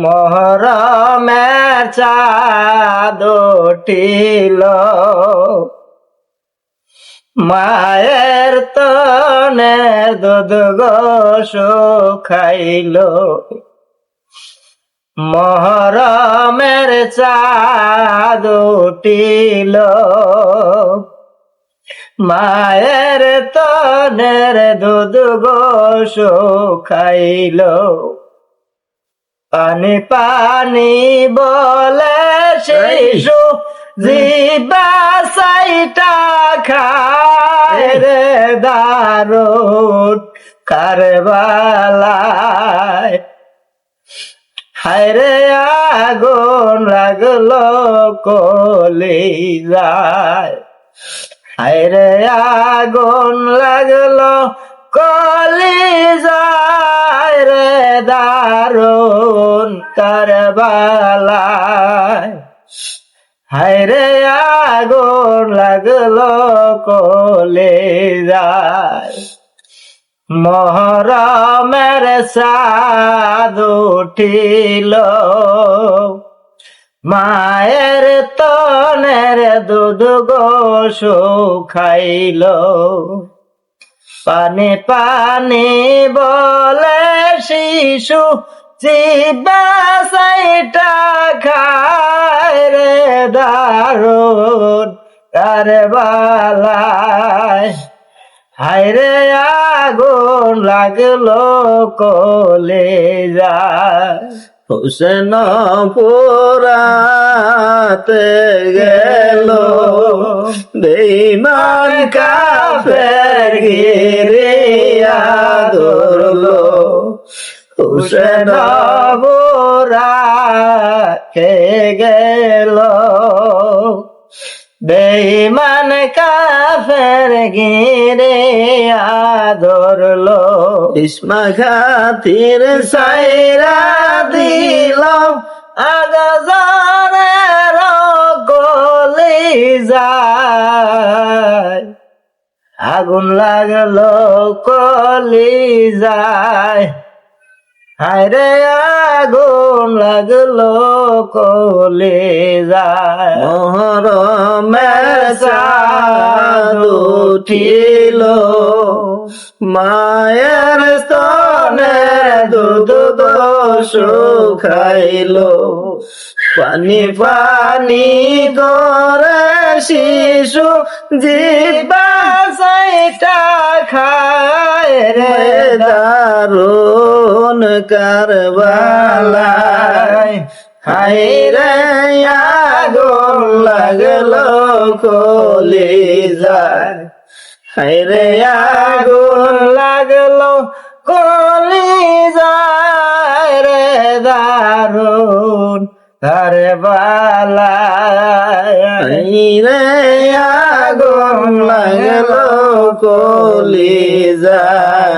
মহরমের চাঁদ উঠিল মায়ের তনে দুধ খাইল মহরমের চাঁদ উঠিল মায়ের তনের দুধ খাইল পানি পানি বলে শিশু জিবা সাইটা খায় রে দারুণ কারবালায়। হায়রে আগুন লাগল কলি যায়। হায়রে আগুন লাগল কলি যায় রে দারুণ কারবালায়। হায়রে আগুন লাগল কলে যায়। মহরমের সাদ উঠিল। মায়ের তনের দুধ গোস খাইল পানি পানে বলে শিশু জিবা সাইটা খায় রে দারুণ। কারবালায় হায়রে আগুন লাগল কলে যায়। হুসেন পুরাতে গেল বেইমান কাফের। গিরিয়া ধরলো হুসেন কে গেল। বেইমান কাফের গিরে আদরলো ইসমা খাতির সাইরা দিল আগজনের গলি যায় আগুন লাগল, কলি যায়। হায়রে আগুন লাগল, কলি যায়। মহরমের চাঁদ উঠিল। মায়ের স্তনে দুধ দোষ খাইল। পানি পানি করে শিশু জিবা সাইটা খায় রে রে দারুণ কারবালায়। হাইরে আগুন লাগল কলি যায় হাইরে আগুন লাগল কলি যায় বালায় হাইরে আগুন লাগল কলি যায়